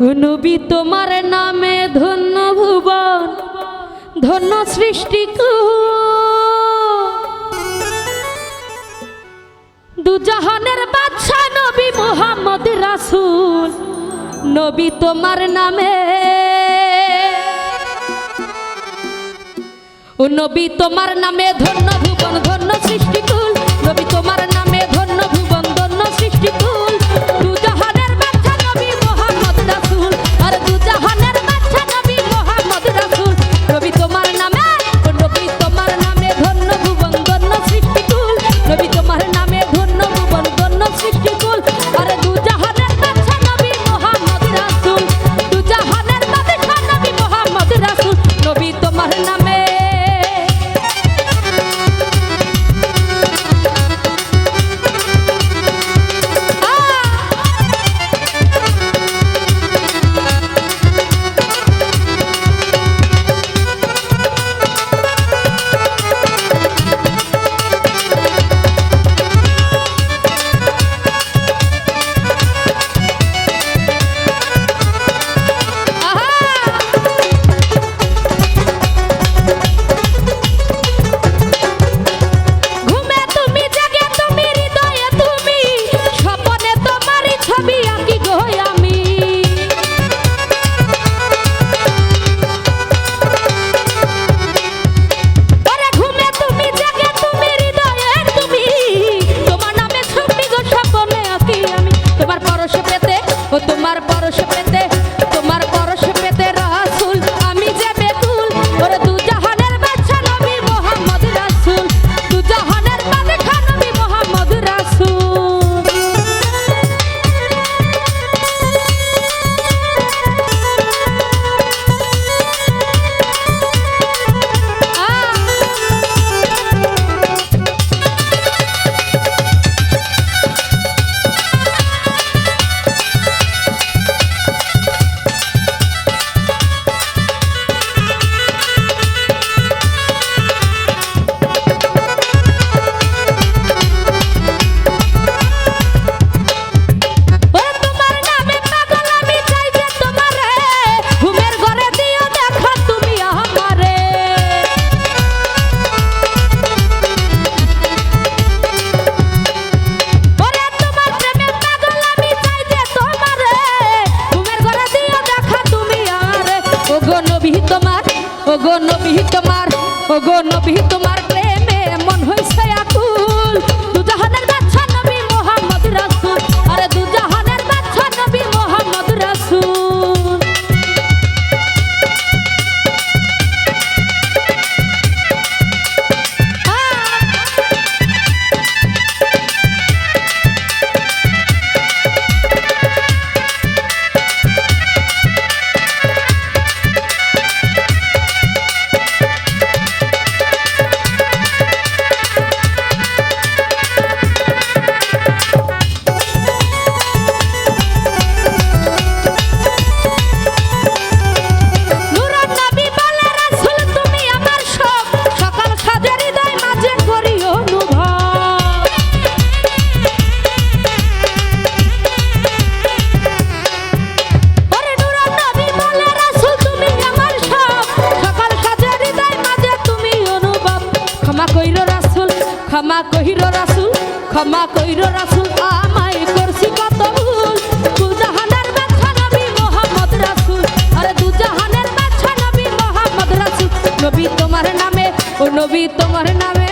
নবী, তোমার নামে ধন্য ভুবন, ধন্য সৃষ্টি দুজাহানের বাদশা নবী মোহাম্মদ রাসুল, নবী তোমার নামে। নবী, তোমার নামে ধন্য ভুবন, ধন্য সৃষ্টি তোমার ও গো নবী তোমার ক্ষমা কহির রাসুল, ক্ষমা কহির রাসুল, আমায় করছি কত ভুল। দুজাহানের বাচ্চা নবী মোহাম্মদ রাসুল, আরে দুজাহানের বাচ্চা নবী মোহাম্মদ রাসুল। নবী তোমার নামে, ও নবী তোমার নামে